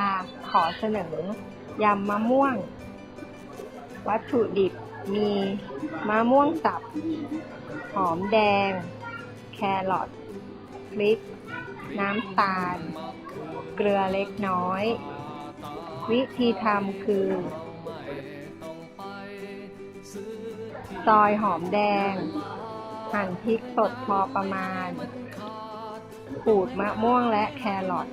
าขอเสนอยำมะม่วง วัตถุดิบมีมะม่วงสับ หอมแดง แครอทพริก น้ำตาล เกลือเล็กน้อย วิธีทำคือ ซอยหอมแดง หั่นพริกสดพอประมาณ ขูดมะม่วงและแครอท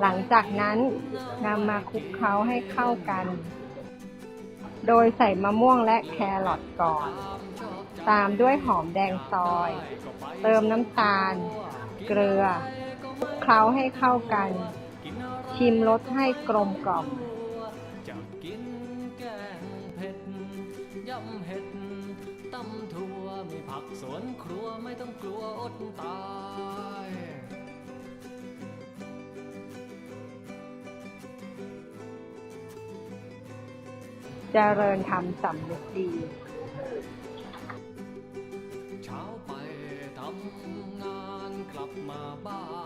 หลังจากนั้นนำมาคลุกเคล้าให้เข้ากัน โดยใส่มะม่วงและแครอทก่อน ตามด้วยหอมแดงซอย เติมน้ำตาล เกลือคลุกเคล้าให้เข้ากัน ชิมรสให้กลมกล่อมยำเห็ดตำถั่วมีผักสวนครัวไม่ต้องกลัวอดตาย เจริญธรรมสำนึกดีเช้าไปทำงานกลับมาบ้าน